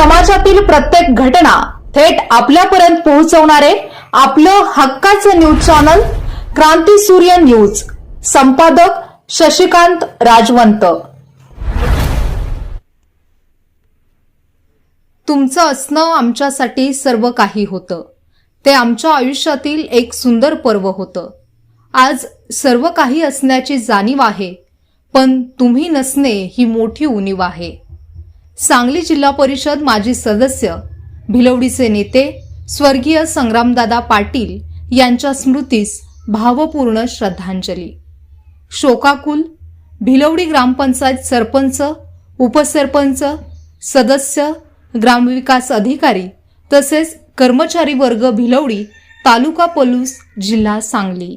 समाजातील प्रत्येक घटना थेट आपल्यापर्यंत पोहोचवणारे आपलं हक्काचं न्यूज चॅनल क्रांती सूर्य न्यूज. संपादक शशिकांत राजवंत. तुमचं असणं आमच्यासाठी सर्व काही होतं. ते आमच्या आयुष्यातील एक सुंदर पर्व होतं. आज सर्व काही असण्याची जाणीव आहे पण तुम्ही नसणे ही मोठी उणीव आहे. सांगली जिल्हा परिषद माजी सदस्य भिलवडीचे नेते स्वर्गीय संग्रामदादा पाटील यांच्या स्मृतीस भावपूर्ण श्रद्धांजली. शोकाकुल भिलवडी ग्रामपंचायत सरपंच उपसरपंच सदस्य ग्रामविकास अधिकारी तसेच कर्मचारी वर्ग भिलवडी तालुका पलूस जिल्हा सांगली.